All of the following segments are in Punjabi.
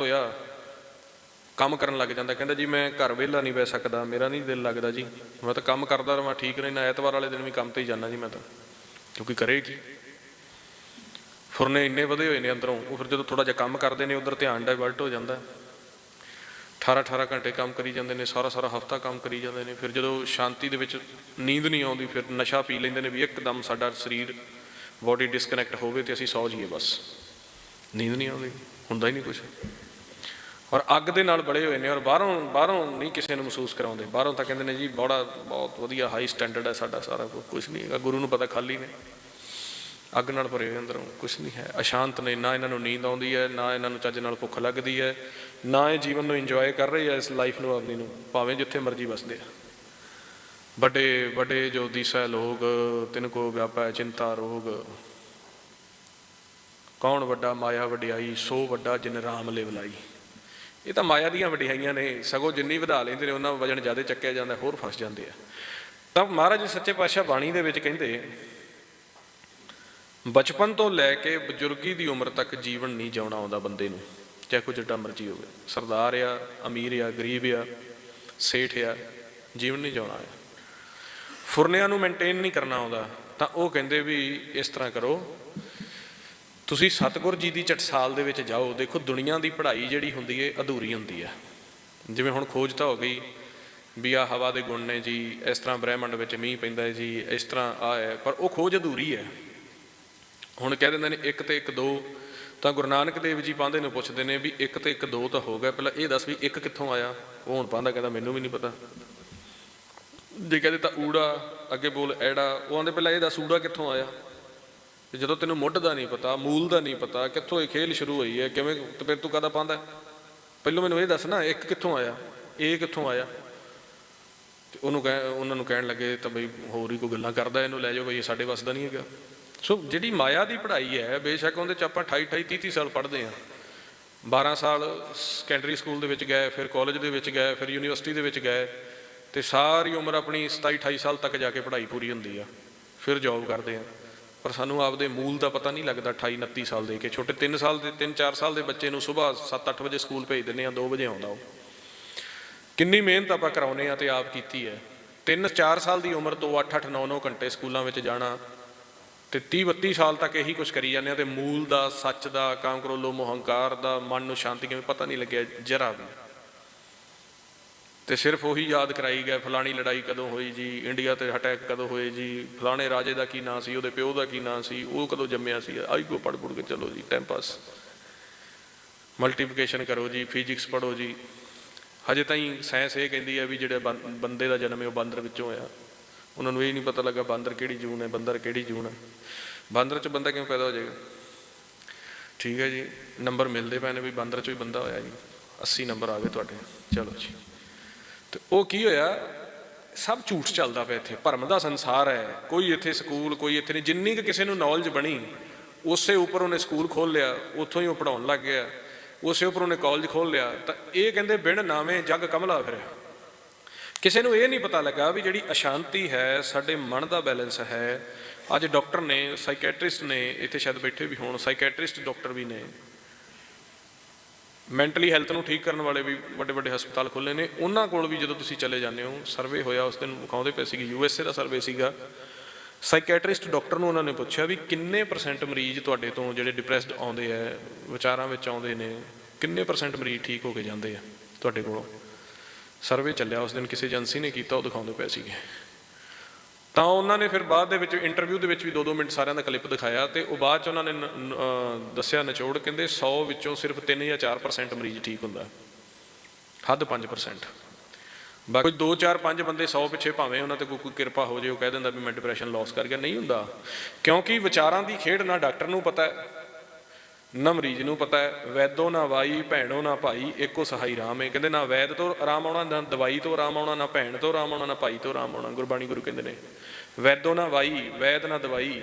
ਹੋਇਆ ਕੰਮ ਕਰਨ ਲੱਗ ਜਾਂਦਾ, ਕਹਿੰਦਾ ਜੀ ਮੈਂ ਘਰ ਵਿਹਲਾ ਨਹੀਂ ਬੈ ਸਕਦਾ, ਮੇਰਾ ਨਹੀਂ ਦਿਲ ਲੱਗਦਾ ਜੀ। ਮੈਂ ਤਾਂ ਕੰਮ ਕਰਦਾ ਰਵਾਂ, ਠੀਕ ਰਹਿਣਾ ਐਤਵਾਰ ਵਾਲੇ ਦਿਨ ਵੀ ਕੰਮ ਤੇ ਹੀ ਜਾਣਾ ਜੀ ਮੈਂ ਤਾਂ। ਕਿਉਂਕਿ ਕਰੇ ਕੀ? ਫੁਰਨੇ ਇੰਨੇ ਵਧੇ ਹੋਏ ਨੇ ਅੰਦਰੋਂ, ਉਹ ਫਿਰ ਜਦੋਂ ਥੋੜਾ ਜਿਹਾ ਕੰਮ ਕਰਦੇ ਨੇ, ਉਧਰ ਧਿਆਨ ਡਾਇਵਰਟ ਹੋ ਜਾਂਦਾ। 18 18 ਘੰਟੇ ਕੰਮ ਕਰੀ ਜਾਂਦੇ ਨੇ, ਸਾਰਾ ਸਾਰਾ ਹਫਤਾ ਕੰਮ ਕਰੀ ਜਾਂਦੇ ਨੇ, ਫਿਰ ਜਦੋਂ ਸ਼ਾਂਤੀ ਦੇ ਵਿੱਚ ਨੀਂਦ ਨਹੀਂ ਆਉਂਦੀ, ਫਿਰ ਨਸ਼ਾ ਪੀ ਲੈਂਦੇ ਨੇ ਵੀ ਇੱਕਦਮ ਸਾਡਾ ਸਰੀਰ ਬਾਡੀ ਡਿਸਕਨੈਕਟ ਹੋਵੇ ਤੇ ਅਸੀਂ ਸੌ ਜਾਈਏ ਬਸ। ਨੀਂਦ ਨਹੀਂ ਆਉਂਦੀ। ਹੁੰਦਾ ਹੀ ਨਹੀਂ ਕੁਝ ਔਰ ਅੱਗ ਦੇ ਨਾਲ ਬੜੇ ਹੋਏ ਨੇ ਔਰ ਬਾਹਰੋਂ ਬਾਹਰੋਂ ਨਹੀਂ ਕਿਸੇ ਨੂੰ ਮਹਿਸੂਸ ਕਰਾਉਂਦੇ। ਬਾਹਰੋਂ ਤਾਂ ਕਹਿੰਦੇ ਨੇ ਜੀ, ਬੜਾ, ਬਹੁਤ ਵਧੀਆ ਹਾਈ ਸਟੈਂਡਰਡ ਹੈ ਸਾਡਾ ਸਾਰਾ ਕੁਝ ਨਹੀਂ ਹੈਗਾ। ਗੁਰੂ ਨੂੰ ਪਤਾ ਖਾਲੀ ਨੇ। ਅੱਗ ਨਾਲ ਭਰੇ ਹੋਏ ਅੰਦਰੋਂ ਕੁਝ ਨਹੀਂ ਹੈ। ਅਸ਼ਾਂਤ ਨੇ, ਨਾ ਇਹਨਾਂ ਨੂੰ ਨੀਂਦ ਆਉਂਦੀ ਹੈ, ਨਾ ਇਹਨਾਂ ਨੂੰ ਚੱਜ ਨਾਲ ਭੁੱਖ ਲੱਗਦੀ ਹੈ, ਨਾ ਇਹ ਜੀਵਨ ਨੂੰ ਇੰਜੋਏ ਕਰ ਰਹੇ ਆ ਇਸ ਲਾਈਫ ਨੂੰ, ਆਪਣੀ ਨੂੰ, ਭਾਵੇਂ ਜਿੱਥੇ ਮਰਜ਼ੀ ਵਸਦੇ ਆ। ਵੱਡੇ ਵੱਡੇ ਜੋ ਦਿਸੈ ਲੋਗ ਤਿਨ ਕੋ ਵਿਆਪੈ ਚਿੰਤਾ ਰੋਗ ਕੌਣ ਵੱਡਾ ਮਾਇਆ ਵਡਿਆਈ, ਸੋ ਵੱਡਾ ਜਿਨ ਰਾਮ ਲਿਵ ਇਹ ਤਾਂ ਮਾਇਆ ਦੀਆਂ ਵਡਿਆਈਆਂ ਨੇ, ਸਗੋਂ ਜਿੰਨੀ ਵਧਾ ਲੈਂਦੇ ਨੇ, ਉਹਨਾਂ ਵਜਨ ਜ਼ਿਆਦਾ ਚੱਕਿਆ ਜਾਂਦਾ, ਹੋਰ ਫਸ ਜਾਂਦੇ ਆ। ਤਾਂ ਮਹਾਰਾਜ ਸੱਚੇ ਪਾਤਸ਼ਾਹ ਬਾਣੀ ਦੇ ਵਿੱਚ ਕਹਿੰਦੇ ਬਚਪਨ ਤੋਂ ਲੈ ਕੇ ਬਜ਼ੁਰਗੀ ਦੀ ਉਮਰ ਤੱਕ ਜੀਵਨ ਨਹੀਂ ਜਿਉਣਾ ਆਉਂਦਾ ਬੰਦੇ ਨੂੰ। ਚਾਹੇ ਕੋਈ ਜਿੱਡਾ ਮਰਜ਼ੀ ਹੋਵੇ। ਸਰਦਾਰ ਆ, ਅਮੀਰ ਆ, ਗਰੀਬ ਆ, ਸੇਠ ਆ, ਜੀਵਨ ਨਹੀਂ ਜਿਉਣਾ ਆ ਫੁਰਨਿਆਂ ਨੂੰ ਮੇਨਟੇਨ ਨਹੀਂ ਕਰਨਾ ਆਉਂਦਾ। ਤਾਂ ਉਹ ਕਹਿੰਦੇ ਵੀ ਇਸ ਤਰ੍ਹਾਂ ਕਰੋ ਤੁਸੀਂ ਸਤਿਗੁਰ ਜੀ ਦੀ ਚਟਸਾਲ ਦੇ ਵਿੱਚ ਜਾਓ, ਦੇਖੋ ਦੁਨੀਆ ਦੀ ਪੜ੍ਹਾਈ ਜਿਹੜੀ ਹੁੰਦੀ ਏ, ਅਧੂਰੀ ਹੁੰਦੀ ਹੈ ਜਿਵੇਂ ਹੁਣ ਖੋਜ ਤਾਂ ਹੋ ਗਈ ਵੀ ਆ ਹਵਾ ਦੇ ਗੁਣ ਨੇ ਜੀ, ਇਸ ਤਰ੍ਹਾਂ ਬ੍ਰਹਿਮੰਡ ਵਿੱਚ ਮੀਂਹ ਪੈਂਦਾ ਹੈ ਜੀ, ਇਸ ਤਰ੍ਹਾਂ ਆ ਹੈ, ਪਰ ਉਹ ਖੋਜ ਅਧੂਰੀ ਹੈ ਹੁਣ ਕਹਿ ਦਿੰਦੇ ਨੇ ਇੱਕ ਤੇ ਇੱਕ ਦੋ, ਤਾਂ ਗੁਰੂ ਨਾਨਕ ਦੇਵ ਜੀ ਪਾਉਂਦੇ ਨੇ, ਪੁੱਛਦੇ ਨੇ ਵੀ ਇੱਕ ਤੇ ਇੱਕ ਦੋ ਤਾਂ ਹੋ ਗਿਆ, ਪਹਿਲਾਂ ਇਹ ਦੱਸ ਵੀ ਇੱਕ ਕਿੱਥੋਂ ਆਇਆ? ਉਹ ਹੁਣ ਪਾਉਂਦਾ ਕਹਿੰਦਾ ਮੈਨੂੰ ਵੀ ਨਹੀਂ ਪਤਾ। ਜੇ ਕਹਿੰਦੇ ਤਾਂ ਊੜਾ, ਅੱਗੇ ਬੋਲ ਐੜਾ, ਉਹ ਆਂਦੇ ਪਹਿਲਾਂ ਇਹ ਦੱਸ ਊੜਾ ਕਿੱਥੋਂ ਆਇਆ? ਤੇ ਜਦੋਂ ਤੈਨੂੰ ਮੁੱਢ ਦਾ ਨਹੀਂ ਪਤਾ, ਮੂਲ ਦਾ ਨਹੀਂ ਪਤਾ, ਕਿੱਥੋਂ ਇਹ ਖੇਲ ਸ਼ੁਰੂ ਹੋਈ ਹੈ, ਕਿਵੇਂ ਤੇ ਫਿਰ ਤੂੰ ਕਦਾ ਪਾਉਂਦਾ ਪਹਿਲਾਂ ਮੈਨੂੰ ਇਹ ਦੱਸ ਨਾ, ਇੱਕ ਕਿੱਥੋਂ ਆਇਆ? ਇਹ ਕਿੱਥੋਂ ਆਇਆ? ਤੇ ਉਹਨੂੰ ਕਹਿ, ਉਹਨਾਂ ਨੂੰ ਕਹਿਣ ਲੱਗੇ ਤਾਂ ਬਈ ਹੋਰ ਹੀ ਕੋਈ ਗੱਲਾਂ ਕਰਦਾ ਇਹਨੂੰ, ਲੈ ਜਾਓ ਬਈ, ਇਹ ਸਾਡੇ ਵੱਸ ਦਾ ਨਹੀਂ ਹੈਗਾ। ਸੋ ਜਿਹੜੀ ਮਾਇਆ ਦੀ ਪੜ੍ਹਾਈ ਹੈ, ਬੇਸ਼ੱਕ ਉਹਦੇ ਚ ਆਪਾਂ 28 28 30 ਸਾਲ ਪੜ੍ਹਦੇ ਆ 12 ਸਾਲ ਸੈਕੰਡਰੀ ਸਕੂਲ ਦੇ ਵਿੱਚ ਗਏ, ਫਿਰ ਕਾਲਜ ਦੇ ਵਿੱਚ ਗਏ, ਫਿਰ ਯੂਨੀਵਰਸਿਟੀ ਦੇ ਵਿੱਚ ਗਏ, ਤੇ ਸਾਰੀ ਉਮਰ ਆਪਣੀ 27 28 ਸਾਲ ਤੱਕ ਜਾ ਕੇ ਪੜ੍ਹਾਈ ਪੂਰੀ ਹੁੰਦੀ ਆ। ਫਿਰ ਜੌਬ ਕਰਦੇ ਆ। ਪਰ ਸਾਨੂੰ ਆਪਦੇ ਮੂਲ ਦਾ ਪਤਾ ਨਹੀਂ ਲੱਗਦਾ 28 29 ਸਾਲ ਦੇ ਕੇ। ਛੋਟੇ 3 ਸਾਲ ਦੇ 3 4 ਸਾਲ ਦੇ ਬੱਚੇ ਨੂੰ ਸਵੇਰ 7 8 ਵਜੇ ਸਕੂਲ ਭੇਜ ਦਿੰਦੇ ਆ 2 ਵਜੇ ਆਉਂਦਾ ਉਹ। ਕਿੰਨੀ ਮਿਹਨਤ ਆਪਾਂ ਕਰਾਉਨੇ ਆ ਤੇ ਆਪ ਕੀਤੀ ਹੈ। 3 4 ਸਾਲ ਦੀ ਉਮਰ ਤੋਂ 8 8 9 9 ਘੰਟੇ ਸਕੂਲਾਂ ਵਿੱਚ ਜਾਣਾ ਤੇ 30 32 ਸਾਲ ਤੱਕ ਇਹੀ ਕੁਝ ਕਰੀ ਜਾਂਦੇ ਆ ਤੇ ਮੂਲ ਦਾ, ਸੱਚ ਦਾ ਕਾਮ ਕਰੋਲੋ ਮੋਹੰਕਾਰ ਦਾ, ਮਨ ਨੂੰ ਸ਼ਾਂਤੀ ਕਿਵੇਂ ਪਤਾ ਨਹੀਂ ਲੱਗਿਆ ਜਰਾ ਵੀ। ਤੇ ਸਿਰਫ ਉਹੀ ਯਾਦ ਕਰਾਈ ਗਏ, ਫਲਾਣੀ ਲੜਾਈ ਕਦੋਂ ਹੋਈ ਜੀ, ਇੰਡੀਆ ਤੇ ਅਟੈਕ ਕਦੋਂ ਹੋਏ ਜੀ, ਫਲਾਣੇ ਰਾਜੇ ਦਾ ਕੀ ਨਾਂ ਸੀ, ਉਹਦੇ ਪਿਓ ਦਾ ਕੀ ਨਾਂ ਸੀ, ਉਹ ਕਦੋਂ ਜੰਮਿਆ ਸੀ, ਆਈ ਕੋ ਪੜ ਪੁੜ ਕੇ ਚਲੋ ਜੀ ਟਾਈਮ ਪਾਸ ਮਲਟੀਪਲੀਕੇਸ਼ਨ ਕਰੋ ਜੀ ਫਿਜ਼ਿਕਸ ਪੜੋ ਜੀ। ਹਜੇ ਤਾਈਂ ਸਾਇੰਸ ਇਹ ਕਹਿੰਦੀ ਹੈ ਵੀ ਜਿਹੜੇ ਬੰ- ਬੰਦੇ ਦਾ ਜਨਮ ਹੈ, ਉਹ ਬਾਂਦਰ ਵਿੱਚੋਂ ਹੋਇਆ ਉਹਨਾਂ ਨੂੰ ਇਹ ਨਹੀਂ ਪਤਾ ਲੱਗਾ ਬਾਂਦਰ ਕਿਹੜੀ ਜੂਨ ਹੈ, ਬੰਦਰ ਕਿਹੜੀ ਜੂਨ ਹੈ। ਬਾਂਦਰ ਚ ਬੰਦਾ ਕਿਵੇਂ ਪੈਦਾ ਹੋ ਜਾਏਗਾ? ਠੀਕ ਹੈ ਜੀ ਨੰਬਰ ਮਿਲਦੇ ਪਏ ਨੇ ਵੀ ਬਾਂਦਰ ਚੋਂ ਹੀ ਬੰਦਾ ਹੋਇਆ ਜੀ। 80 ਨੰਬਰ ਆ ਗਏ ਤੁਹਾਡੇ। ਚਲੋ ਜੀ। ਤੇ ਉਹ ਕੀ ਹੋਇਆ? ਸਭ ਝੂਠ ਚੱਲਦਾ ਪਿਆ ਇੱਥੇ। ਭਰਮ ਦਾ ਸੰਸਾਰ ਹੈ। ਕੋਈ ਇੱਥੇ ਸਕੂਲ, ਕੋਈ ਇੱਥੇ ਨਹੀਂ। ਜਿੰਨੀ ਕਿ ਕਿਸੇ ਨੂੰ ਨੌਲੇਜ ਬਣੀ, ਉਸੇ ਉੱਪਰ ਉਹਨੇ ਸਕੂਲ ਖੋਲ ਲਿਆ। ਉੱਥੋਂ ਹੀ ਉਹ ਪੜਾਉਣ ਲੱਗ ਗਿਆ। ਉਸੇ ਉੱਪਰ ਉਹਨੇ ਕਾਲਜ ਖੋਲ ਲਿਆ। ਤਾਂ ਇਹ ਕਹਿੰਦੇ, ਬਿਨ ਨਾਵੇਂ ਜਗ ਕਮਲਾ ਫਿਰਿਆ ਕਿਸੇ ਨੂੰ ਇਹ ਨਹੀਂ ਪਤਾ ਲੱਗਾ ਵੀ ਜਿਹੜੀ ਅਸ਼ਾਂਤੀ ਹੈ, ਸਾਡੇ ਮਨ ਦਾ ਬੈਲੈਂਸ ਹੈ। ਅੱਜ ਡਾਕਟਰ ਨੇ ਸਾਈਕੈਟ੍ਰਿਸਟ ਨੇ, ਇੱਥੇ ਸ਼ਾਇਦ ਬੈਠੇ ਵੀ ਹੋਣ ਸਾਈਕੈਟ੍ਰਿਸਟ ਡਾਕਟਰ ਵੀ ਨੇ। ਮੈਂਟਲੀ ਹੈਲਥ ਨੂੰ ਠੀਕ ਕਰਨ ਵਾਲੇ ਵੀ ਵੱਡੇ ਵੱਡੇ ਹਸਪਤਾਲ ਖੁੱਲੇ ਨੇ। ਉਹਨਾਂ ਕੋਲ ਵੀ ਜਦੋਂ ਤੁਸੀਂ ਚਲੇ ਜਾਂਦੇ ਹੋ, ਸਰਵੇ ਹੋਇਆ, ਉਸ ਦਿਨ ਵਿਖਾਉਂਦੇ ਪਏ ਸੀਗੇ, ਯੂ ਐਸ ਏ ਦਾ ਸਰਵੇ ਸੀਗਾ। ਸਾਈਕੈਟ੍ਰਿਸਟ ਡਾਕਟਰ ਨੂੰ ਉਹਨਾਂ ਨੇ ਪੁੱਛਿਆ ਵੀ ਕਿੰਨੇ ਪਰਸੈਂਟ ਮਰੀਜ਼ ਤੁਹਾਡੇ ਤੋਂ ਜਿਹੜੇ ਡਿਪਰੈਸਡ ਆਉਂਦੇ ਆ, ਵਿਚਾਰਾਂ ਵਿੱਚ ਆਉਂਦੇ ਨੇ, ਕਿੰਨੇ ਪਰਸੈਂਟ ਮਰੀਜ਼ ਠੀਕ ਹੋ ਕੇ ਜਾਂਦੇ ਆ ਤੁਹਾਡੇ ਕੋਲੋਂ? ਸਰਵੇ ਚੱਲਿਆ, ਉਸ ਦਿਨ ਕਿਸੇ ਏਜੰਸੀ ਨੇ ਕੀਤਾ, ਉਹ ਦਿਖਾਉਂਦੇ ਪਏ ਸੀਗੇ। ਤਾਂ ਉਹਨਾਂ ਨੇ ਫਿਰ ਬਾਅਦ ਦੇ ਵਿੱਚ ਇੰਟਰਵਿਊ ਦੇ ਵਿੱਚ ਵੀ 2-2 ਮਿੰਟ ਸਾਰਿਆਂ ਦਾ ਕਲਿੱਪ ਦਿਖਾਇਆ ਤੇ ਉਹ ਬਾਅਦ ਚ ਉਹਨਾਂ ਨੇ ਨ- ਦੱਸਿਆ ਨਿਚੋੜ, ਕਹਿੰਦੇ 100 ਵਿੱਚੋਂ ਸਿਰਫ 3 ਜਾਂ 4% ਮਰੀਜ਼ ਠੀਕ ਹੁੰਦਾ। ਹੱਦ 5% ਬਾਕੀ 2 4 5 ਬੰਦੇ 100 ਪਿੱਛੇ ਭਾਵੇਂ ਉਹਨਾਂ ਤੇ ਕੋਈ ਕੋਈ ਕਿਰਪਾ ਹੋ ਜੇ, ਉਹ ਕਹਿ ਦਿੰਦਾ ਵੀ ਮੈਂ ਡਿਪਰੈਸ਼ਨ ਲਾਸ ਕਰ ਗਿਆ, ਨਹੀਂ ਹੁੰਦਾ। ਕਿਉਂਕਿ ਵਿਚਾਰਾਂ ਦੀ ਖੇਡ ਨਾ ਡਾਕਟਰ ਨੂੰ ਪਤਾ ਹੈ। ਨਾ ਮਰੀਜ਼ ਨੂੰ ਪਤਾ ਹੈ, ਵੈਦੋ ਨਾ ਵਾਈ, ਭੈਣੋ ਨਾ ਭਾਈ, ਇੱਕੋ ਸਹਾਈ ਰਾਮ ਹੈ। ਕਹਿੰਦੇ ਨਾ ਵੈਦ ਤੋਂ ਆਰਾਮ ਆਉਣਾ, ਨਾ ਦਵਾਈ ਤੋਂ ਆਰਾਮ ਆਉਣਾ, ਨਾ ਭੈਣ ਤੋਂ ਆਰਾਮ ਆਉਣਾ, ਨਾ ਭਾਈ ਤੋਂ ਆਰਾਮ ਆਉਣਾ, ਗੁਰਬਾਣੀ ਗੁਰੂ ਕਹਿੰਦੇ ਨੇ। ਵੈਦੋ ਨਾ ਵਾਈ, ਵੈਦ ਨਾ ਦਵਾਈ,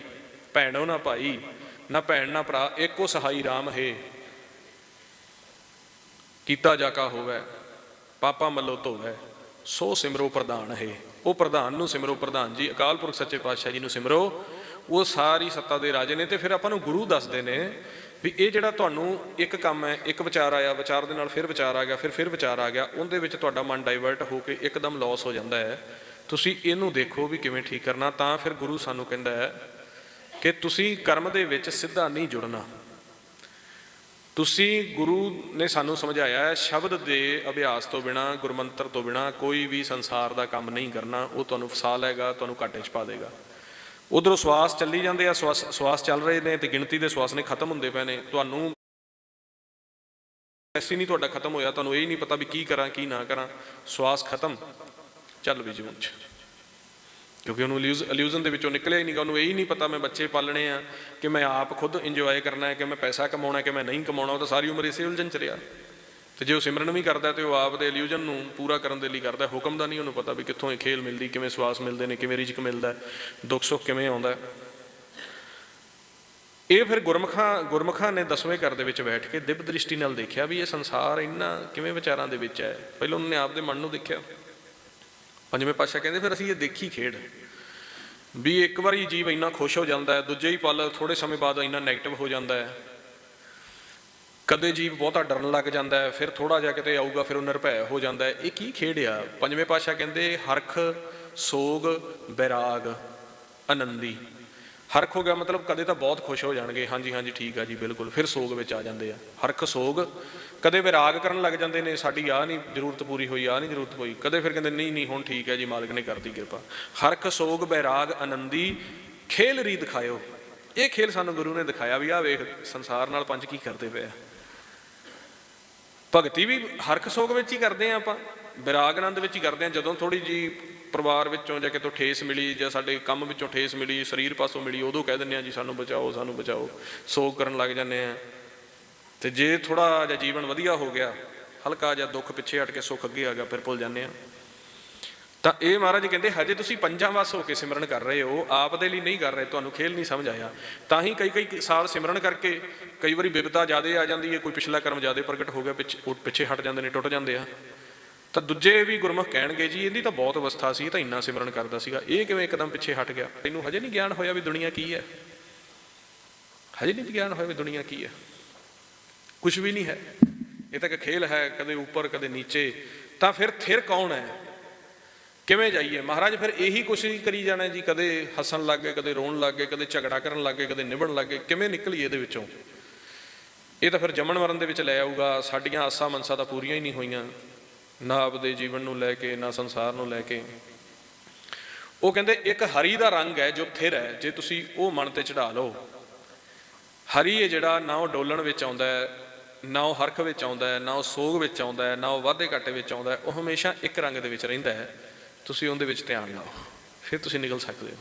ਭੈਣੋ ਨਾ ਭਾਈ, ਨਾ ਭੈਣ ਨਾ ਭਰਾ, ਇੱਕੋ ਸਹਾਈ ਰਾਮ ਹੈ। ਕੀਤਾ ਜਾ ਹੋਵੇ, ਪਾਪਾ ਮੱਲੋ ਧੋਵੇ, ਸੋ ਸਿਮਰੋ ਪ੍ਰਧਾਨ ਹੈ। ਉਹ ਪ੍ਰਧਾਨ ਨੂੰ ਸਿਮਰੋ ਪ੍ਰਧਾਨ ਜੀ, ਅਕਾਲ ਪੁਰਖ ਸੱਚੇ ਪਾਤਸ਼ਾਹ ਜੀ ਨੂੰ ਸਿਮਰੋ। ਉਹ ਸਾਰੀ ਸੱਤਾ ਦੇ ਰਾਜੇ ਨੇ ਤੇ ਫਿਰ ਆਪਾਂ ਨੂੰ ਗੁਰੂ ਦੱਸਦੇ ਨੇ ਵੀ ਇਹ ਜਿਹੜਾ ਤੁਹਾਨੂੰ ਇੱਕ ਕੰਮ ਹੈ, ਇੱਕ ਵਿਚਾਰ ਆਇਆ, ਵਿਚਾਰ ਦੇ ਨਾਲ ਫਿਰ ਵਿਚਾਰ ਆ ਗਿਆ, ਫਿਰ ਫਿਰ ਵਿਚਾਰ ਆ ਗਿਆ, ਉਹਦੇ ਵਿੱਚ ਤੁਹਾਡਾ ਮਨ ਡਾਈਵਰਟ ਹੋ ਕੇ ਇੱਕਦਮ ਲਾਸ ਹੋ ਜਾਂਦਾ ਹੈ। ਤੁਸੀਂ ਇਹਨੂੰ ਦੇਖੋ ਵੀ ਕਿਵੇਂ ਠੀਕ ਕਰਨਾ, ਤਾਂ ਫਿਰ ਗੁਰੂ ਸਾਨੂੰ ਕਹਿੰਦਾ ਹੈ ਕਿ ਤੁਸੀਂ ਕਰਮ ਦੇ ਵਿੱਚ ਸਿੱਧਾ ਨਹੀਂ ਜੁੜਨਾ। ਤੁਸੀਂ ਗੁਰੂ ਨੇ ਸਾਨੂੰ ਸਮਝਾਇਆ ਹੈ, ਸ਼ਬਦ ਦੇ ਅਭਿਆਸ ਤੋਂ ਬਿਨਾ, ਗੁਰਮੰਤਰ ਤੋਂ ਬਿਨਾ ਕੋਈ ਵੀ ਸੰਸਾਰ ਦਾ ਕੰਮ ਨਹੀਂ ਕਰਨਾ, ਉਹ ਤੁਹਾਨੂੰ ਫਸਾ ਲਏਗਾ, ਤੁਹਾਨੂੰ ਘਾਟੇ 'ਚ ਪਾ ਦੇਗਾ। ਉਧਰੋਂ ਸਵਾਸ ਚੱਲੀ ਜਾਂਦੇ ਆ, ਸਵਾਸ ਸਵਾਸ ਚੱਲ ਰਹੇ ਨੇ ਤੇ ਗਿਣਤੀ ਦੇ ਸਵਾਸ ਨੇ ਖਤਮ ਹੁੰਦੇ ਪਏ ਨੇ। ਤੁਹਾਨੂੰ ਐਸੀ ਨਹੀਂ ਤੁਹਾਡਾ ਖਤਮ ਹੋਇਆ, ਤੁਹਾਨੂੰ ਇਹ ਹੀ ਨਹੀਂ ਪਤਾ ਵੀ ਕੀ ਕਰਾਂ, ਕੀ ਨਾ ਕਰਾਂ। ਸਵਾਸ ਖਤਮ। ਚੱਲ ਵੀ ਜੂਨ ਚ। ਕਿਉਂਕਿ ਉਹਨੂੰ ਇਲੂਜ਼ਨ ਦੇ ਵਿੱਚੋਂ ਨਿਕਲਿਆ ਹੀ ਨਹੀਂ ਗਾ, ਉਹਨੂੰ ਇਹ ਹੀ ਨਹੀਂ ਪਤਾ ਮੈਂ ਬੱਚੇ ਪਾਲਣੇ ਆ ਕਿ ਮੈਂ ਆਪ ਖੁਦ ਇੰਜੋਏ ਕਰਨਾ ਹੈ, ਕਿ ਮੈਂ ਪੈਸਾ ਕਮਾਉਣਾ ਹੈ, ਕਿ ਮੈਂ ਨਹੀਂ ਕਮਾਉਣਾ, ਉਹ ਤਾਂ ਸਾਰੀ ਉਮਰ ਇਸੇ ਉਲਝਣ ਚ ਰਿਹਾ। ਤੇ ਜੇ ਉਹ ਸਿਮਰਨ ਵੀ ਕਰਦਾ ਤੇ ਉਹ ਆਪ ਦੇ ਇਲੂਜ਼ਨ ਨੂੰ ਪੂਰਾ ਕਰਨ ਦੇ ਲਈ ਕਰਦਾ, ਹੁਕਮ ਦਾ ਨਹੀਂ ਉਹਨੂੰ ਪਤਾ ਵੀ ਕਿੱਥੋਂ ਇਹ ਖੇਲ ਮਿਲਦੀ, ਕਿਵੇਂ ਸਵਾਸ ਮਿਲਦੇ ਨੇ, ਕਿਵੇਂ ਰਿਜਕ ਮਿਲਦਾ, ਦੁੱਖ ਸੁੱਖ ਕਿਵੇਂ ਆਉਂਦਾ। ਇਹ ਫਿਰ ਗੁਰਮਖਾਂ ਗੁਰਮਖਾਂ ਨੇ ਦਸਵੇਂ ਘਰ ਦੇ ਵਿੱਚ ਬੈਠ ਕੇ ਦਿਵ ਦ੍ਰਿਸ਼ਟੀ ਨਾਲ ਦੇਖਿਆ ਵੀ ਇਹ ਸੰਸਾਰ ਇੰਨਾ ਕਿਵੇਂ ਵਿਚਾਰਾਂ ਦੇ ਵਿੱਚ ਹੈ। ਪਹਿਲਾਂ ਉਹਨਾਂ ਨੇ ਆਪ ਦੇ ਮਨ ਨੂੰ ਦੇਖਿਆ। ਪੰਜਵੇਂ ਪਾਤਸ਼ਾਹ ਕਹਿੰਦੇ, ਫਿਰ ਅਸੀਂ ਇਹ ਦੇਖੀ ਖੇਡ ਵੀ ਇੱਕ ਵਾਰੀ ਜੀਵ ਇੰਨਾ ਖੁਸ਼ ਹੋ ਜਾਂਦਾ ਹੈ, ਦੂਜੇ ਹੀ ਪਲ ਥੋੜੇ ਸਮੇਂ ਬਾਅਦ ਇੰਨਾ 네ਗੇਟਿਵ ਹੋ ਜਾਂਦਾ ਹੈ। ਕਦੇ ਜੀਵ ਬਹੁਤਾ ਡਰਨ ਲੱਗ ਜਾਂਦਾ ਹੈ, ਫਿਰ ਥੋੜਾ ਜਿਹਾ ਕਿਤੇ ਆਊਗਾ, ਫਿਰ ਉਹ ਨਿਰਭੈ ਹੋ ਜਾਂਦਾ ਹੈ। ਇਹ ਕੀ ਖੇਡ ਆ? ਪੰਜਵੇਂ ਪਾਤਸ਼ਾਹ ਕਹਿੰਦੇ, ਹਰਖ, ਸੋਗ ਬੈਰਾਗ ਆਨੰਦੀ। ਹਰਖ ਹੋ ਗਿਆ ਮਤਲਬ ਕਦੇ ਤਾਂ ਬਹੁਤ ਖੁਸ਼ ਹੋ ਜਾਣਗੇ, ਹਾਂਜੀ ਹਾਂਜੀ, ਠੀਕ ਆ ਜੀ, ਬਿਲਕੁਲ, ਫਿਰ ਸੋਗ ਵਿੱਚ ਆ ਜਾਂਦੇ ਆ। ਹਰਖ, ਸੋਗ, ਕਦੇ ਵਿਰਾਗ ਕਰਨ ਲੱਗ ਜਾਂਦੇ ਨੇ, ਸਾਡੀ ਆ ਨਹੀਂ ਜ਼ਰੂਰਤ ਪੂਰੀ ਹੋਈ ਆ ਨਹੀਂ ਜ਼ਰੂਰਤ ਹੋਈ, ਕਦੇ ਫਿਰ ਕਹਿੰਦੇ, ਨਹੀਂ ਨਹੀਂ, ਹੁਣ ਠੀਕ ਹੈ ਜੀ, ਮਾਲਕ ਨੇ ਕਰਤੀ ਕਿਰਪਾ। ਹਰਖ, ਸੋਗ ਬੈਰਾਗ ਆਨੰਦੀ, ਖੇਲ ਰੀ ਦਿਖਾਇਓ ਇਹ ਖੇਲ ਸਾਨੂੰ ਗੁਰੂ ਨੇ ਦਿਖਾਇਆ ਵੀ ਆ ਵੇਖ, ਸੰਸਾਰ ਨਾਲ ਪੰਜ ਕੀ ਕਰਦੇ ਪਏ ਆ। ਭਗਤੀ ਵੀ ਹਰਖ ਸੋਗ ਵਿੱਚ ਹੀ ਕਰਦੇ ਆ ਆਪਾਂ, ਵਿਰਾਗ ਆਨੰਦ ਵਿੱਚ ਹੀ ਕਰਦੇ ਆ ਜਦੋਂ ਥੋੜੀ ਜੀ ਪਰਿਵਾਰ ਵਿੱਚੋਂ ਜਾਂ ਕਿਤੋਂ ਠੇਸ ਮਿਲੀ ਜਾਂ ਸਾਡੇ ਕੰਮ ਵਿੱਚੋਂ ਠੇਸ ਮਿਲੀ, ਸਰੀਰ ਪਾਸੋਂ ਮਿਲੀ, ਉਦੋਂ ਕਹਿ ਦਿੰਦੇ ਆ ਜੀ, ਸਾਨੂੰ ਬਚਾਓ ਸਾਨੂੰ ਬਚਾਓ। ਸੋਗ ਕਰਨ ਲੱਗ ਜਾਂਦੇ ਆ ਤੇ ਜੇ ਥੋੜਾ ਜਿਹਾ ਜੀਵਨ ਵਧੀਆ ਹੋ ਗਿਆ, ਹਲਕਾ ਜਿਹਾ ਦੁੱਖ ਪਿੱਛੇ ਹਟ ਕੇ ਸੁੱਖ ਅੱਗੇ ਆ ਗਿਆ, ਫਿਰ ਭੁੱਲ ਜਾਂਦੇ ਆ ਤਾਂ ਇਹ ਮਹਾਰਾਜ ਕਹਿੰਦੇ, ਹਜੇ ਤੁਸੀਂ ਪੰਜਾਂ ਵਸ ਹੋ ਕੇ ਸਿਮਰਨ ਕਰ ਰਹੇ ਹੋ, ਆਪ ਦੇ ਲਈ ਨਹੀਂ ਕਰ ਰਹੇ, ਤੁਹਾਨੂੰ ਖੇਲ ਨਹੀਂ ਸਮਝ ਆਇਆ। ਤਾਂ ਹੀ ਕਈ ਕਈ ਸਾਲ ਸਿਮਰਨ ਕਰਕੇ ਕਈ ਵਾਰੀ ਬਿਪਤਾ ਜ਼ਿਆਦੇ ਆ ਜਾਂਦੀ ਹੈ, ਕੋਈ ਪਿਛਲਾ ਕਰਮ ਜ਼ਿਆਦੇ ਪ੍ਰਗਟ ਹੋ ਗਿਆ, ਪਿੱਛੇ ਉਹ ਪਿੱਛੇ ਹਟ ਜਾਂਦੇ ਨੇ, ਟੁੱਟ ਜਾਂਦੇ ਆ। ਤਾਂ ਦੂਜੇ ਵੀ ਗੁਰਮੁਖ ਕਹਿਣਗੇ ਜੀ, ਇਹਦੀ ਤਾਂ ਬਹੁਤ ਅਵਸਥਾ ਸੀ ਤਾਂ ਇੰਨਾ ਸਿਮਰਨ ਕਰਦਾ ਸੀਗਾ, ਇਹ ਕਿਵੇਂ ਇੱਕਦਮ ਪਿੱਛੇ ਹਟ ਗਿਆ? ਇਹਨੂੰ ਹਜੇ ਨਹੀਂ ਗਿਆਨ ਹੋਇਆ ਵੀ ਦੁਨੀਆ ਕੀ ਹੈ। ਹਜੇ ਨਹੀਂ ਗਿਆਨ ਹੋਇਆ ਵੀ ਦੁਨੀਆ ਕੀ ਹੈ। ਕੁਝ ਵੀ ਨਹੀਂ ਹੈ। ਇਹ ਤਾਂ ਇੱਕ ਖੇਲ ਹੈ, ਕਦੇ ਉੱਪਰ, ਕਦੇ ਨੀਚੇ। ਤਾਂ ਫਿਰ ਥਿਰ ਕੌਣ ਹੈ? ਕਿਵੇਂ ਜਾਈਏ? ਮਹਾਰਾਜ, ਫਿਰ ਇਹੀ ਕੋਸ਼ਿਸ਼ ਕਰੀ ਜਾਣਾ ਜੀ, ਕਦੇ ਹੱਸਣ ਲੱਗ ਗਏ, ਕਦੇ ਰੋਣ ਲੱਗ ਗਏ, ਕਦੇ ਝਗੜਾ ਕਰਨ ਲੱਗ ਗਏ, ਕਦੇ ਨਿਭਣ ਲੱਗ ਗਏ। ਕਿਵੇਂ ਨਿਕਲੀਏ ਇਹਦੇ ਵਿੱਚੋਂ? ਇਹ ਤਾਂ ਫਿਰ ਜੰਮਣ ਮਰਨ ਦੇ ਵਿੱਚ ਲੈ ਆਊਗਾ। ਸਾਡੀਆਂ ਆਸਾਂ ਮਨਸਾਂ ਤਾਂ ਪੂਰੀਆਂ ਹੀ ਨਹੀਂ ਹੋਈਆਂ। ਨਾ ਆਪਦੇ ਜੀਵਨ ਨੂੰ ਲੈ ਕੇ, ਨਾ ਸੰਸਾਰ ਨੂੰ ਲੈ ਕੇ। ਉਹ ਕਹਿੰਦੇ, ਇੱਕ ਹਰੀ ਦਾ ਰੰਗ ਹੈ ਜੋ ਥਿਰ ਹੈ। ਜੇ ਤੁਸੀਂ ਉਹ ਮਨ ਤੇ ਚੜਾ ਲਓ। ਹਰੀ ਹੈ ਜਿਹੜਾ ਨਾ ਉਹ ਡੋਲਣ ਵਿੱਚ ਆਉਂਦਾ ਹੈ, ਨਾ ਉਹ ਹਰਖ ਵਿੱਚ ਆਉਂਦਾ ਹੈ, ਨਾ ਉਹ ਸੋਗ ਵਿੱਚ ਆਉਂਦਾ ਹੈ, ਨਾ ਉਹ ਵਾਧੇ ਘਾਟੇ ਵਿੱਚ ਆਉਂਦਾ ਹੈ, ਉਹ ਹਮੇਸ਼ਾ ਇੱਕ ਰੰਗ ਦੇ ਵਿੱਚ ਰਹਿੰਦਾ ਹੈ। ਤੁਸੀਂ ਉਹਦੇ ਵਿੱਚ ਧਿਆਨ ਲਾਓ, ਫਿਰ ਤੁਸੀਂ ਨਿਕਲ ਸਕਦੇ ਹੋ।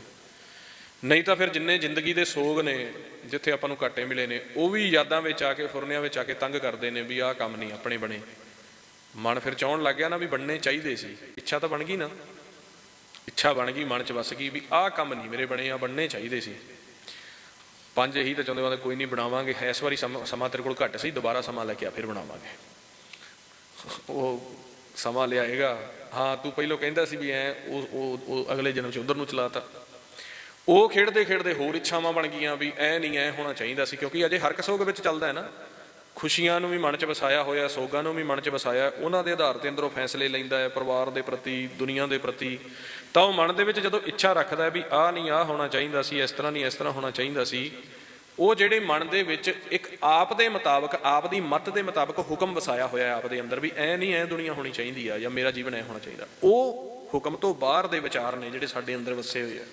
ਨਹੀਂ ਤਾਂ ਫਿਰ ਜਿੰਨੇ ਜ਼ਿੰਦਗੀ ਦੇ ਸੋਗ ਨੇ, ਜਿੱਥੇ ਆਪਾਂ ਨੂੰ ਘਾਟੇ ਮਿਲੇ ਨੇ, ਉਹ ਵੀ ਯਾਦਾਂ ਵਿੱਚ ਆ ਕੇ, ਫੁਰਨਿਆਂ ਵਿੱਚ ਆ ਕੇ ਤੰਗ ਕਰਦੇ ਨੇ ਵੀ ਆਹ ਕੰਮ ਨਹੀਂ, ਆਪਣੇ ਬਣੇ। ਮਨ ਫਿਰ ਚਾਹਣ ਲੱਗ ਗਿਆ ਨਾ ਵੀ ਬਣਨੇ ਚਾਹੀਦੇ ਸੀ। ਇੱਛਾ ਤਾਂ ਬਣ ਗਈ ਨਾ। ਇੱਛਾ ਬਣ ਗਈ, ਮਨ 'ਚ ਵਸ ਗਈ ਵੀ ਆਹ ਕੰਮ ਨਹੀਂ ਮੇਰੇ ਬਣੇ ਆ ਬਣਨੇ ਚਾਹੀਦੇ ਸੀ। ਪੰਜ ਇਹੀ ਤਾਂ ਚਾਹੁੰਦੇ ਹਾਂ ਕੋਈ ਨਹੀਂ ਬਣਾਵਾਂਗੇ। ਇਸ ਵਾਰੀ ਸਮਾਂ ਸਮਾਂ ਤੇਰੇ ਕੋਲ ਘੱਟ ਸੀ, ਦੁਬਾਰਾ ਸਮਾਂ ਲੈ ਕੇ ਆ, ਫਿਰ ਬਣਾਵਾਂਗੇ। ਉਹ ਸਮਾਂ ਲਿਆਏਗਾ ਹਾਂ, ਤੂੰ ਪਹਿਲਾਂ ਕਹਿੰਦਾ ਸੀ ਵੀ ਐ, ਉਹ ਉਹ ਉਹ ਅਗਲੇ ਜਨਮ 'ਚ ਉਧਰ ਨੂੰ ਚਲਾਤਾ। ਉਹ ਖੇਡਦੇ ਖੇਡਦੇ ਹੋਰ ਇੱਛਾਵਾਂ ਬਣ ਗਈਆਂ ਵੀ ਐ ਨਹੀਂ ਐ ਹੋਣਾ ਚਾਹੀਦਾ ਸੀ, ਕਿਉਂਕਿ ਅਜੇ ਹਰਕ ਸੋਗ ਵਿੱਚ ਚੱਲਦਾ ਹੈ ਨਾ। ਖੁਸ਼ੀਆਂ ਨੂੰ ਵੀ ਮਨ 'ਚ ਵਸਾਇਆ ਹੋਇਆ, ਸੋਗਾਂ ਨੂੰ ਵੀ ਮਨ 'ਚ ਵਸਾਇਆ, ਉਹਨਾਂ ਦੇ ਆਧਾਰ ਤੇ ਅੰਦਰੋਂ ਫੈਸਲੇ ਲੈਂਦਾ ਹੈ, ਪਰਿਵਾਰ ਦੇ ਪ੍ਰਤੀ, ਦੁਨੀਆ ਦੇ ਪ੍ਰਤੀ। ਤਾਂ ਉਹ ਮਨ ਦੇ ਵਿੱਚ ਜਦੋਂ ਇੱਛਾ ਰੱਖਦਾ ਵੀ ਆਹ ਨਹੀਂ, ਆਹ ਹੋਣਾ ਚਾਹੀਦਾ ਸੀ, ਇਸ ਤਰ੍ਹਾਂ ਨਹੀਂ, ਇਸ ਤਰ੍ਹਾਂ ਹੋਣਾ ਚਾਹੀਦਾ ਸੀ ਉਹ ਜਿਹੜੇ ਮਨ ਦੇ ਵਿੱਚ ਇੱਕ ਆਪ ਦੇ ਮੁਤਾਬਕ, ਆਪ ਦੀ ਮਤ ਦੇ ਮੁਤਾਬਕ ਹੁਕਮ ਵਸਾਇਆ ਹੋਇਆ ਆਪ ਦੇ ਅੰਦਰ ਵੀ ਐ ਨਹੀਂ ਐ ਦੁਨੀਆ ਹੋਣੀ ਚਾਹੀਦੀ ਆ ਜਾਂ ਮੇਰਾ ਜੀਵਨ ਐ ਹੋਣਾ ਚਾਹੀਦਾ। ਉਹ ਹੁਕਮ ਤੋਂ ਬਾਹਰ ਦੇ ਵਿਚਾਰ ਨੇ ਜਿਹੜੇ ਸਾਡੇ ਅੰਦਰ ਵਸੇ ਹੋਏ ਆ।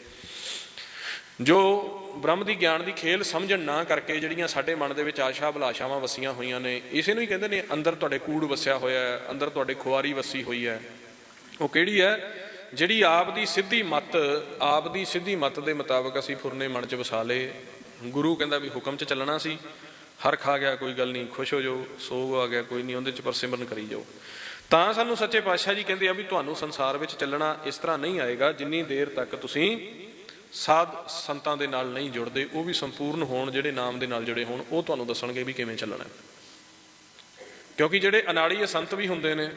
ਜੋ ਬ੍ਰਹਮ ਦੀ ਗਿਆਨ ਦੀ ਖੇਲ ਸਮਝਣ ਨਾ ਕਰਕੇ ਜਿਹੜੀਆਂ ਸਾਡੇ ਮਨ ਦੇ ਵਿੱਚ ਆਸ਼ਾ ਅਭਿਲਾਸ਼ਾਵਾਂ ਵਸੀਆਂ ਹੋਈਆਂ ਨੇ, ਇਸੇ ਨੂੰ ਹੀ ਕਹਿੰਦੇ ਨੇ ਅੰਦਰ ਤੁਹਾਡੇ ਕੂੜ ਵਸਿਆ ਹੋਇਆ ਹੈ, ਅੰਦਰ ਤੁਹਾਡੇ ਖੁਆਰੀ ਵਸੀ ਹੋਈ ਹੈ। ਉਹ ਕਿਹੜੀ ਹੈ? ਜਿਹੜੀ ਆਪ ਦੀ ਸਿੱਧੀ ਮਤ, ਆਪ ਦੀ ਸਿੱਧੀ ਮਤ ਦੇ ਮੁਤਾਬਕ ਅਸੀਂ ਫੁਰਨੇ ਮਨ ਚ ਵਸਾ ਲਏ ਗੁਰੂ ਕਹਿੰਦਾ ਵੀ ਹੁਕਮ ਚ ਚੱਲਣਾ ਸੀ। ਹਰ ਖਾ ਗਿਆ, ਕੋਈ ਗੱਲ ਨਹੀਂ, ਖੁਸ਼ ਹੋ ਜਾਓ ਸੋਗ ਆ ਗਿਆ, ਕੋਈ ਨਹੀਂ, ਉਹਦੇ ਚ ਪਰ ਸਿਮਰਨ ਕਰੀ ਜਾਓ। ਤਾਂ ਸਾਨੂੰ ਸੱਚੇ ਪਾਤਸ਼ਾਹ ਜੀ ਕਹਿੰਦੇ ਆ ਵੀ ਤੁਹਾਨੂੰ ਸੰਸਾਰ ਵਿੱਚ ਚੱਲਣਾ ਇਸ ਤਰ੍ਹਾਂ ਨਹੀਂ ਆਏਗਾ ਜਿੰਨੀ ਦੇਰ ਤੱਕ ਤੁਸੀਂ ਸਾਧ ਸੰਤਾਂ ਦੇ ਨਾਲ ਨਹੀਂ ਜੁੜਦੇ, ਉਹ ਵੀ ਸੰਪੂਰਨ ਹੋਣ, ਜਿਹੜੇ ਨਾਮ ਦੇ ਨਾਲ ਜੁੜੇ ਹੋਣ, ਉਹ ਤੁਹਾਨੂੰ ਦੱਸਣਗੇ ਵੀ ਕਿਵੇਂ ਚੱਲਣਾ। ਕਿਉਂਕਿ ਜਿਹੜੇ ਅਨਾੜੀ ਸੰਤ ਵੀ ਹੁੰਦੇ ਨੇ,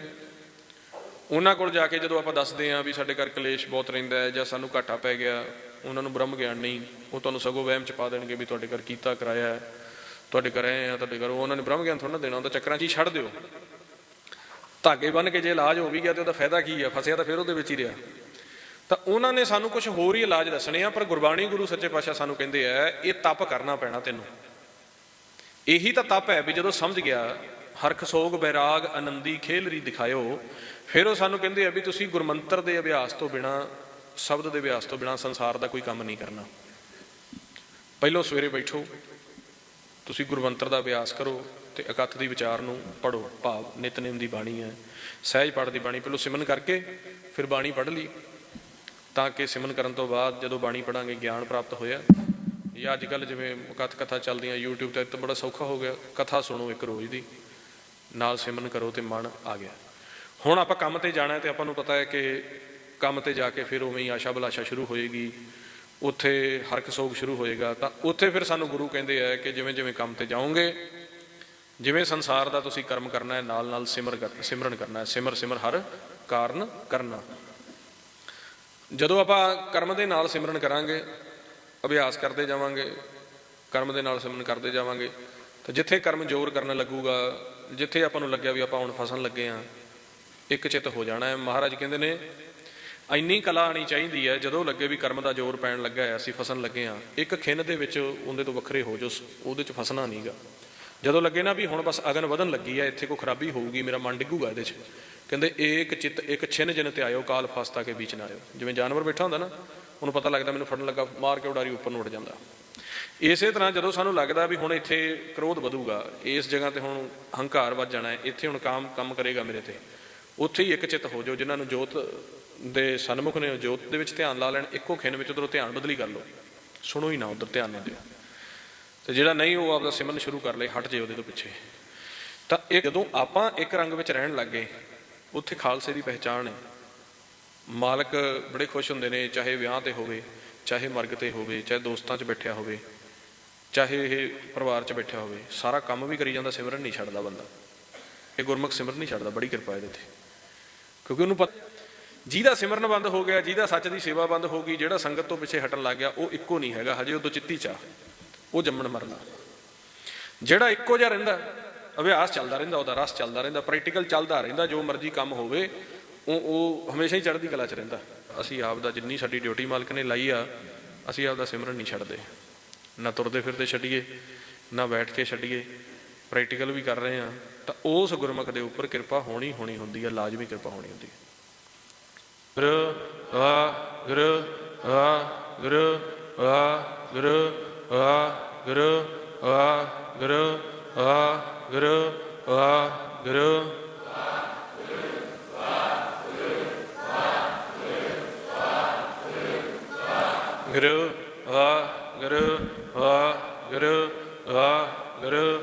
ਉਹਨਾਂ ਕੋਲ ਜਾ ਕੇ ਜਦੋਂ ਆਪਾਂ ਦੱਸਦੇ ਆਂ ਵੀ ਸਾਡੇ ਘਰ ਕਲੇਸ਼ ਬਹੁਤ ਰਹਿੰਦਾ ਹੈ ਜਾਂ ਸਾਨੂੰ ਘਾਟਾ ਪੈ ਗਿਆ ਉਹਨਾਂ ਨੂੰ ਬ੍ਰਹਮ ਗਿਆਨ ਨਹੀਂ, ਉਹ ਤੁਹਾਨੂੰ ਸਗੋਂ ਵਹਿਮ ਚ ਪਾ ਦੇਣਗੇ ਵੀ ਤੁਹਾਡੇ ਘਰ ਕੀਤਾ ਕਰਾਇਆ ਹੈ, ਤੁਹਾਡੇ ਘਰ ਆਏ ਆ, ਤੁਹਾਡੇ ਘਰ ਉਹਨਾਂ ਨੇ ਬ੍ਰਹਮ ਗਿਆਨ ਥੋੜਾ ਨਾ ਦੇਣਾ ਉਹਦਾ ਚੱਕਰਾਂ 'ਚ ਹੀ ਛੱਡ ਦਿਓ। ਧਾਗੇ ਬੰਨ ਕੇ ਜੇ ਇਲਾਜ ਹੋ ਵੀ ਗਿਆ ਤੇ ਉਹਦਾ ਫਾਇਦਾ ਕੀ ਆ? ਫਸਿਆ ਤਾਂ ਫਿਰ ਉਹਦੇ ਵਿੱਚ ਹੀ ਰਿਹਾ। ਤਾਂ ਉਹਨਾਂ ਨੇ ਸਾਨੂੰ ਕੁਝ ਹੋਰ ਹੀ ਇਲਾਜ ਦੱਸਣੇ ਆ, ਪਰ ਗੁਰਬਾਣੀ ਗੁਰੂ ਸੱਚੇ ਪਾਤਸ਼ਾਹ ਸਾਨੂੰ ਕਹਿੰਦੇ ਆ, ਇਹ ਤਪ ਕਰਨਾ ਪੈਣਾ ਤੈਨੂੰ। ਇਹੀ ਤਾਂ ਤਪ ਹੈ ਵੀ ਜਦੋਂ ਸਮਝ ਗਿਆ, ਹਰਖ ਸੋਗ ਬੈਰਾਗ ਆਨੰਦੀ ਖੇਲਰੀ ਦਿਖਾਇਓ, ਫਿਰ ਉਹ ਸਾਨੂੰ ਕਹਿੰਦੇ ਆ ਵੀ ਤੁਸੀਂ ਗੁਰਮੰਤਰ ਦੇ ਅਭਿਆਸ ਤੋਂ ਬਿਨਾ ਸ਼ਬਦ ਦੇ ਅਭਿਆਸ ਤੋਂ ਬਿਨਾ ਸੰਸਾਰ ਦਾ ਕੋਈ ਕੰਮ ਨਹੀਂ ਕਰਨਾ। ਪਹਿਲਾਂ ਸਵੇਰੇ ਬੈਠੋ, ਤੁਸੀਂ ਗੁਰਵੰਤਰ ਦਾ ਅਭਿਆਸ ਕਰੋ ਤੇ ਇਕੱਠ ਦੀ ਵਿਚਾਰ ਨੂੰ ਪੜੋ ਭਾਵ ਨਿਤਨੇਮ ਦੀ ਬਾਣੀ ਹੈ। ਸਹਿਜ ਪਾਠ ਦੀ ਬਾਣੀ, ਪਹਿਲਾਂ ਸਿਮਨ ਕਰਕੇ ਫਿਰ ਬਾਣੀ ਪੜ੍ਹ ਲਈ। ਤਾਂ ਕਿ ਸਿਮਨ ਕਰਨ ਤੋਂ ਬਾਅਦ ਜਦੋਂ ਬਾਣੀ ਪੜਾਂਗੇ ਗਿਆਨ ਪ੍ਰਾਪਤ ਹੋਇਆ। ਜਾਂ ਅੱਜ ਕੱਲ ਜਿਵੇਂ ਕਥ ਕਥਾ ਚੱਲਦੀਆਂ, YouTube ਤੇ ਤਾਂ ਬੜਾ ਸੌਖਾ ਹੋ ਗਿਆ। ਕਥਾ ਸੁਣੋ ਇੱਕ ਰੋਜ਼ ਦੀ। ਨਾਲ ਸਿਮਨ ਕਰੋ ਤੇ ਮਨ ਆ ਗਿਆ। ਹੁਣ ਆਪਾਂ ਕੰਮ ਤੇ ਜਾਣਾ ਹੈ ਤੇ ਆਪਾਂ ਨੂੰ ਪਤਾ ਹੈ ਕਿ ਕੰਮ ਤੇ ਜਾ ਕੇ ਫਿਰ ਉਵੇਂ ਹੀ ਆਸ਼ਾ ਬਲਾਸ਼ਾ ਸ਼ੁਰੂ ਹੋਏਗੀ, ਉੱਥੇ ਹਰਕ ਸੋਗ ਸ਼ੁਰੂ ਹੋਏਗਾ, ਤਾਂ ਉੱਥੇ ਫਿਰ ਸਾਨੂੰ ਗੁਰੂ ਕਹਿੰਦੇ ਆ ਕਿ ਜਿਵੇਂ ਜਿਵੇਂ ਕੰਮ ਤੇ ਜਾਓਗੇ, ਜਿਵੇਂ ਸੰਸਾਰ ਦਾ ਤੁਸੀਂ ਕਰਮ ਕਰਨਾ ਹੈ, ਨਾਲ ਨਾਲ ਸਿਮਰ ਕਰ- ਸਿਮਰਨ ਕਰਨਾ ਹੈ, ਸਿਮਰ ਸਿਮਰ ਹਰ ਕਾਰਨ ਕਰਨਾ। ਜਦੋਂ ਆਪਾਂ ਕਰਮ ਦੇ ਨਾਲ ਸਿਮਰਨ ਕਰਾਂਗੇ, ਅਭਿਆਸ ਕਰਦੇ ਜਾਵਾਂਗੇ, ਕਰਮ ਦੇ ਨਾਲ ਸਿਮਰਨ ਕਰਦੇ ਜਾਵਾਂਗੇ, ਤਾਂ ਜਿੱਥੇ ਕਰਮ ਜ਼ੋਰ ਕਰਨ ਲੱਗੂਗਾ, ਜਿੱਥੇ ਆਪਾਂ ਨੂੰ ਲੱਗਿਆ ਵੀ ਆਪਾਂ ਹੁਣ ਫਸਣ ਲੱਗੇ ਆ ਇੱਕ ਚਿੱਤ ਹੋ ਜਾਣਾ ਹੈ। ਮਹਾਰਾਜ ਕਹਿੰਦੇ ਨੇ ਇੰਨੀ ਕਲਾ ਆਣੀ ਚਾਹੀਦੀ ਹੈ, ਜਦੋਂ ਲੱਗੇ ਵੀ ਕਰਮ ਦਾ ਜ਼ੋਰ ਪੈਣ ਲੱਗਾ ਹੈ, ਅਸੀਂ ਫਸਣ ਲੱਗੇ ਆ ਇੱਕ ਖਿੰਨ ਦੇ ਵਿੱਚ ਉਹਦੇ ਤੋਂ ਵੱਖਰੇ ਹੋ ਜੋ ਉਹਦੇ ਚ ਫਸਣਾ ਨਹੀਂਗਾ ਜਦੋਂ ਲੱਗੇ ਨਾ ਵੀ ਹੁਣ ਬਸ ਅਗਨ ਵਧਣ ਲੱਗੀ ਹੈ, ਇੱਥੇ ਕੋਈ ਖਰਾਬੀ ਹੋਊਗੀ, ਮੇਰਾ ਮਨ ਡਿੱਗੂਗਾ ਇਹਦੇ 'ਚ। ਕਹਿੰਦੇ ਏਕ ਚਿੱਤ ਇੱਕ ਛਿੰਨ ਜਨ ਤੇ ਆਇਓ, ਕਾਲ ਫਸਤਾ ਕੇ ਵਿੱਚ ਨਾ ਆਇਓ। ਜਿਵੇਂ ਜਾਨਵਰ ਬੈਠਾ ਹੁੰਦਾ ਨਾ, ਉਹਨੂੰ ਪਤਾ ਲੱਗਦਾ ਮੈਨੂੰ ਫੜਨ ਲੱਗਾ, ਮਾਰ ਕੇ ਉਡਾਰੀ ਉੱਪਰ ਨੂੰ ਉੱਡ ਜਾਂਦਾ। ਇਸੇ ਤਰ੍ਹਾਂ ਜਦੋਂ ਸਾਨੂੰ ਲੱਗਦਾ ਵੀ ਹੁਣ ਇੱਥੇ ਕ੍ਰੋਧ ਵਧੂਗਾ, ਇਸ ਜਗ੍ਹਾ ਤੇ ਹੁਣ ਹੰਕਾਰ ਵੱਜ ਜਾਣਾ ਹੈ, ਇੱਥੇ ਹੁਣ ਕਾਮ ਕੰਮ ਕਰੇਗਾ ਮੇਰੇ ਤੇ। ਉੱਥੇ ਹੀ ਇੱਕ ਚਿੱਤ ਹੋ ਜਾਓ, ਜਿਨ੍ਹਾਂ ਨੂੰ ਜੋਤ ਦੇ ਸਨਮੁਖ ਨੇ ਜੋਤ ਦੇ ਵਿੱਚ ਧਿਆਨ ਲਾ ਲੈਣ, ਇੱਕੋ ਖਿੰਨ ਵਿੱਚ ਉਧਰੋਂ ਧਿਆਨ ਬਦਲੀ ਕਰ ਲਓ। ਸੁਣੋ ਹੀ ਨਾ, ਉਧਰ ਧਿਆਨ ਨਾ ਦਿਓ। ਤੇ ਜਿਹੜਾ ਨਹੀਂ, ਉਹ ਆਪਦਾ ਸਿਮਰਨ ਸ਼ੁਰੂ ਕਰ ਲੇ ਹਟ ਜੇ ਉਹਦੇ ਤੋਂ ਪਿੱਛੇ। ਤਾਂ ਇਹ ਜਦੋਂ ਆਪਾਂ ਇੱਕ ਰੰਗ ਵਿੱਚ ਰਹਿਣ ਲੱਗੇ ਉੱਥੇ ਖਾਲਸੇ ਦੀ ਪਹਿਚਾਣ ਹੈ। ਮਾਲਕ ਬੜੇ ਖੁਸ਼ ਹੁੰਦੇ ਨੇ, ਚਾਹੇ ਵਿਆਹ ਤੇ ਹੋਵੇ, ਚਾਹੇ ਮਰਗ ਤੇ ਹੋਵੇ, ਚਾਹੇ ਦੋਸਤਾਂ 'ਚ ਬੈਠਿਆ ਹੋਵੇ, ਚਾਹੇ ਇਹ ਪਰਿਵਾਰ 'ਚ ਬੈਠਿਆ ਹੋਵੇ, ਸਾਰਾ ਕੰਮ ਵੀ ਕਰੀ ਜਾਂਦਾ, ਸਿਮਰਨ ਨਹੀਂ ਛੱਡਦਾ ਬੰਦਾ। ਇਹ ਗੁਰਮੁਖ ਸਿਮਰਨ ਨਹੀਂ ਛੱਡਦਾ, ਬੜੀ ਕਿਰਪਾ ਇਹਦੇ ਤੇ। ਕਿਉਂਕਿ ਉਹਨੂੰ ਪਤਾ ਜਿਹਦਾ ਸਿਮਰਨ ਬੰਦ ਹੋ ਗਿਆ, ਜਿਹਦਾ ਸੱਚ ਦੀ ਸੇਵਾ ਬੰਦ ਹੋ ਗਈ, ਜਿਹੜਾ ਸੰਗਤ ਤੋਂ ਪਿੱਛੇ ਹਟਣ ਲੱਗ ਗਿਆ, ਉਹ ਇੱਕੋ ਨਹੀਂ ਹੈਗਾ, ਹਜੇ ਉਦੋਂ ਚਿੱਤੀ ਚਾ ਉਹ ਜੰਮਣ ਮਰਨਾ। ਜਿਹੜਾ ਇੱਕੋ ਜਿਹਾ ਰਹਿੰਦਾ, ਅਭਿਆਸ ਚੱਲਦਾ ਰਹਿੰਦਾ, ਉਹਦਾ ਰਸ ਚੱਲਦਾ ਰਹਿੰਦਾ ਪ੍ਰੈਕਟੀਕਲ ਚੱਲਦਾ ਰਹਿੰਦਾ, ਜੋ ਮਰਜ਼ੀ ਕੰਮ ਹੋਵੇ, ਉਹ ਉਹ ਹਮੇਸ਼ਾ ਹੀ ਚੜ੍ਹਦੀ ਕਲਾ 'ਚ ਰਹਿੰਦਾ। ਅਸੀਂ ਆਪ ਦਾ ਜਿੰਨੀ ਸਾਡੀ ਡਿਊਟੀ ਮਾਲਕ ਨੇ ਲਾਈ ਆ, ਅਸੀਂ ਆਪ ਦਾ ਸਿਮਰਨ ਨਹੀਂ ਛੱਡਦੇ। ਨਾ ਤੁਰਦੇ ਫਿਰਦੇ ਛੱਡੀਏ, ਨਾ ਬੈਠ ਕੇ ਛੱਡੀਏ ਪ੍ਰੈਕਟੀਕਲ ਵੀ ਕਰ ਰਹੇ ਆ ਤਾਂ ਉਸ ਗੁਰਮੁਖ ਦੇ ਉੱਪਰ ਕਿਰਪਾ ਹੋਣੀ ਹੋਣੀ ਹੁੰਦੀ ਹੈ ਲਾਜ਼ਮੀ ਕਿਰਪਾ ਹੋਣੀ ਹੁੰਦੀ ਹੈ Guru, Ah, Guru, Ah, Guru, Ah, Guru, Ah, Guru, Ah, Guru, Ah, Guru, Ah, Guru. Guru, Ah, Guru, Ah, Guru, Ah, Guru.